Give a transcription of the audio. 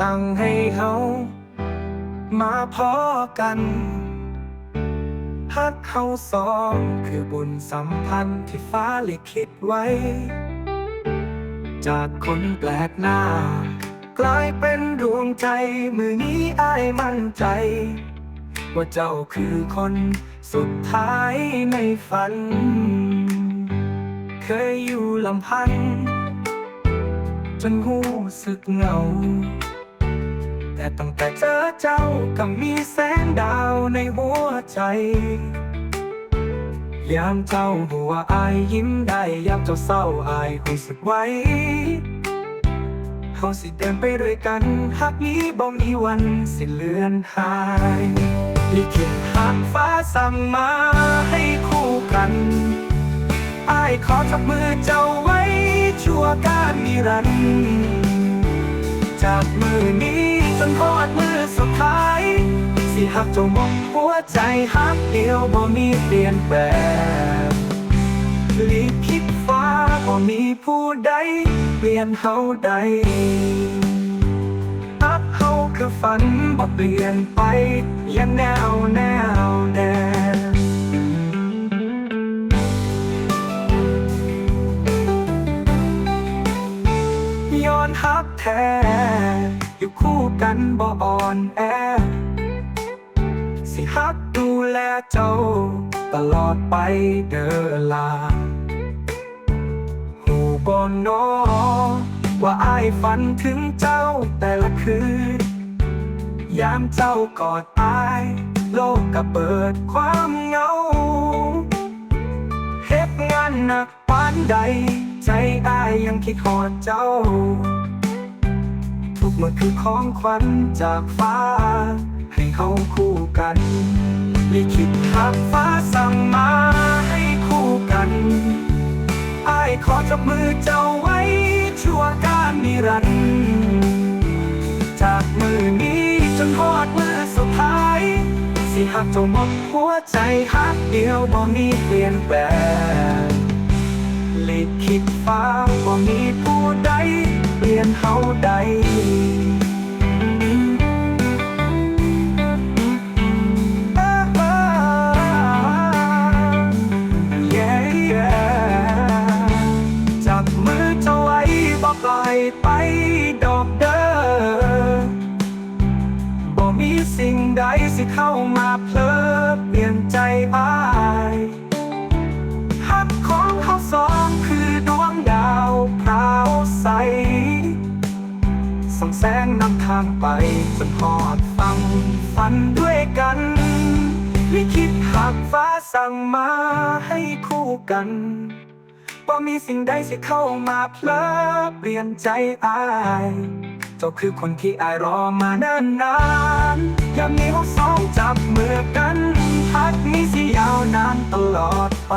สั่งให้เฮามาพอกันฮักเฮาสองคือบุญสัมพันธ์ที่ฟ้าลิขิตไว้ จากคนแปลกหน้า กลายเป็นดวงใจมือนี้อายมั่นใจ ว่าเจ้าคือคนสุดท้ายในฝัน เคยอยู่ลำพัน จนหูสึกเหงา แต่ตั้งแต่เจอเจ้าก็มีแสงดาวในหัวใจยามเจ้าหัวอายยิ้มได้ยามเจ้าเศร้าอายหูสึกไว้เฮาสิเดินไปด้วยกันหักนี้บ่มีวันสิเลือนหายลิขิตหากฟ้าสั่งมาให้คู่กันอายขอจับมือเจ้าไว้ วการนิรันดร์จากมือนี้จนทอดมือสุดท้าย สิหักเจ้าหมดหัวใจหักเดียวบ่มีเปลี่ยนแปลงลิขิตฟ้าบ่มีผู้ใด เปลี่ยนเฮาใดอักเฮาคือฝันบ่เปลี่ยนไปยังแนวแน อนฮักแท้ อยู่คู่กันบ่อ่อนแอ สิฮักดูแลเจ้า ตลอดไปเด้อลาหูบอนนอว่าอายฝันถึงเจ้าแต่ละคืน ยามเจ้ากอดอาย โลกก็เปิดความเหงาเฮ็ดงานหนักปานใด ยยังคิดหอดเจ้า ทุกเมื่อคือของขวัญจากฟ้า ให้เฮาคู่กันลิขิตหักฟ้าสั่งมาให้คู่กันอายขอจับมือเจ้าไว้ชั่วการนิรันดร์จากมือนี้จนหอดมือสุดท้าย สิหักเจ้าหมดหัวใจหักเดียวบ่มีเปลี่ยนแปลง ฟ้าบ่มีผู้ใดเปลี่ยนเฮาใดจับมือเจ้าไว้บอกปล่อยไปดอกเด้อบ่มีสิ่งใดสิเข้ามาเพลอเปลี่ยนใจอาย แสงนำทางไปจนหอดฟังฝันด้วยกันลิคิดหากฟ้าสั่งมาให้คู่กันบ่มีสิ่งใดสิเข้ามาเพลอเปลี่ยนใจอายเจ้าคือคนที่อายรอมานานนานยามนี้เราสองจับมือกันพักนี้สิยาวนานตลอดไป